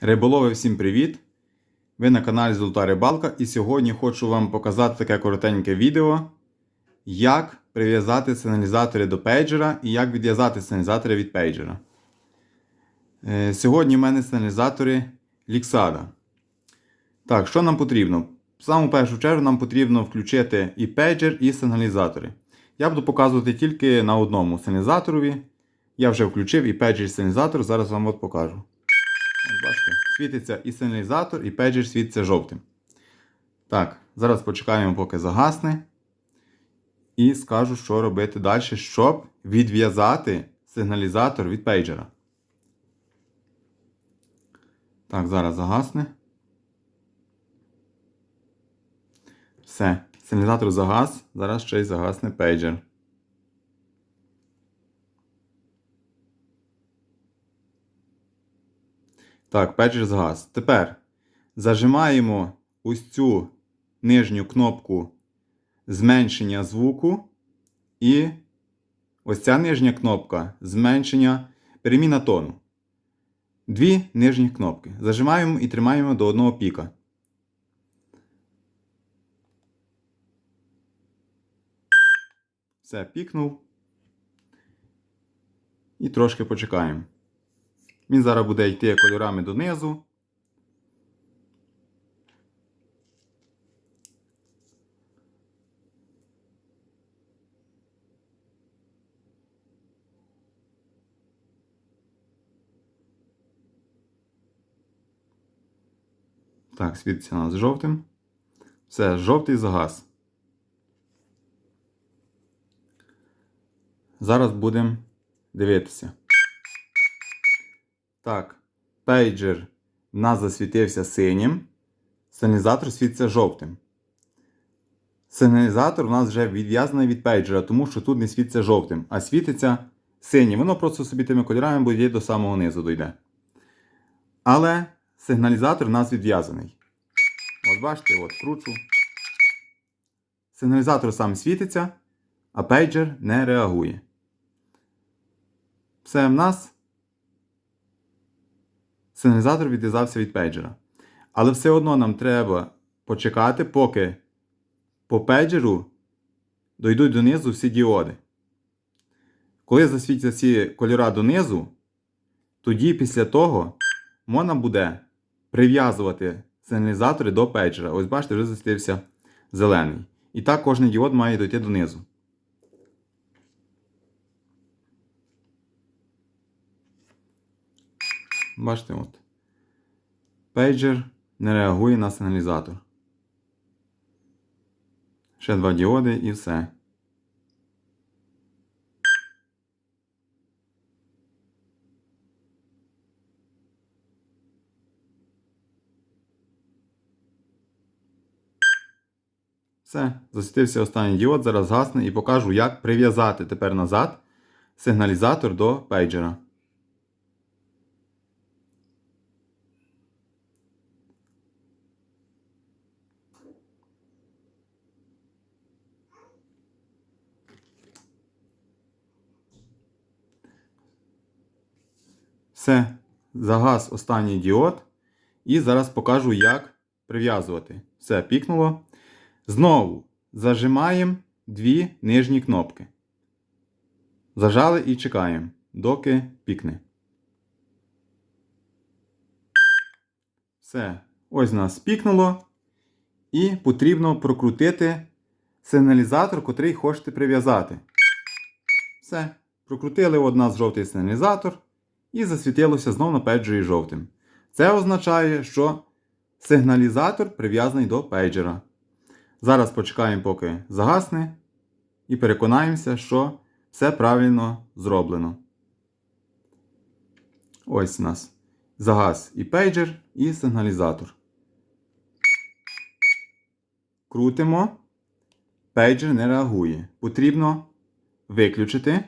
Риболови, всім привіт! Ви на каналі Золота Рибалка і сьогодні хочу вам показати таке коротеньке відео, як прив'язати сигналізатори до пейджера і як відв'язати сигналізатори від пейджера. Е, Сьогодні в мене сигналізатори Lixada. Так, що нам потрібно? В саму першу чергу нам потрібно включити і пейджер, і сигналізатори. Я буду показувати тільки на одному сигналізаторові. Я вже включив і пейджер, і сигналізатор, зараз вам от покажу. Бачите, світиться і сигналізатор, і пейджер світиться жовтим. Так, зараз почекаємо, поки загасне. І скажу, що робити далі, щоб відв'язати сигналізатор від пейджера. Так, зараз загасне. Все. Сигналізатор загас. Зараз ще й загасне пейджер. Так, пейджер згас. Тепер зажимаємо ось цю нижню кнопку зменшення звуку. І ось ця нижня кнопка зменшення переміна тону. Дві нижні кнопки. Зажимаємо і тримаємо до одного піка. Все, пікнув. І трошки почекаємо. Він зараз буде йти кольорами донизу. Так, світиться у нас жовтим. Все, жовтий загас. Зараз будемо дивитися. Так, пейджер в нас засвітився синім. Сигналізатор світиться жовтим. Сигналізатор у нас вже відв'язаний від пейджера, тому що тут не світиться жовтим, а світиться синім. Воно просто собі тими кольорами буде до самого низу дойде. Але сигналізатор у нас відв'язаний. От бачите, от кручу. Сигналізатор сам світиться, а пейджер не реагує. Все в нас. Сигналізатор відв'язався від пейджера. Але все одно нам треба почекати, поки по пейджеру дойдуть донизу всі діоди. Коли засвітяться ці кольора донизу, тоді після того можна буде прив'язувати сигналізатори до пейджера. Ось бачите, вже засвітився зелений. І так кожен діод має дойти донизу. Бачите, от. Пейджер не реагує на сигналізатор. Ще два діоди і все. Все, засвітився останній діод, зараз гасне і покажу, як прив'язати тепер назад сигналізатор до пейджера. Все, загас останній діод. І зараз покажу, як прив'язувати. Все, пікнуло. Знову зажимаємо дві нижні кнопки. Зажали і чекаємо, доки пікне. Все, ось нас пікнуло. І потрібно прокрутити сигналізатор, котрий хочете прив'язати. Все. Прокрутили од нас жовтий сигналізатор і засвітилося знову на пейджері жовтим. Це означає, що сигналізатор прив'язаний до пейджера. Зараз почекаємо, поки загасне, і переконаємося, що все правильно зроблено. Ось у нас загас і пейджер, і сигналізатор. Крутимо. Пейджер не реагує. Потрібно виключити.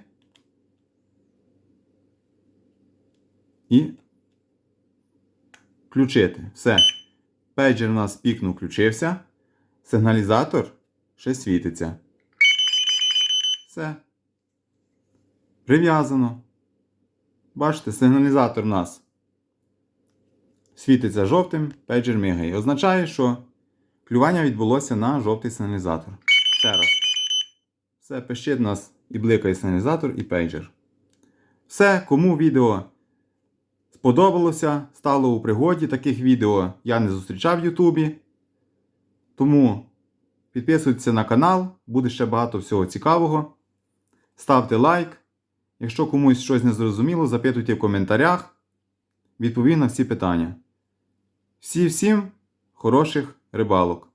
І включити. Все. Пейджер у нас пікнув, включився. Сигналізатор ще світиться. Все. Прив'язано. Бачите, сигналізатор у нас світиться жовтим, пейджер мигає. Означає, що клювання відбулося на жовтий сигналізатор. Ще раз. Все, пищить у нас і бликає сигналізатор, і пейджер. Все, кому відео сподобалося, стало у пригоді. Таких відео я не зустрічав в Ютубі. Тому підписуйтесь на канал, буде ще багато всього цікавого. Ставте лайк. Якщо комусь щось не зрозуміло, запитуйте в коментарях. Відповім на всі питання. Всі всім хороших рибалок!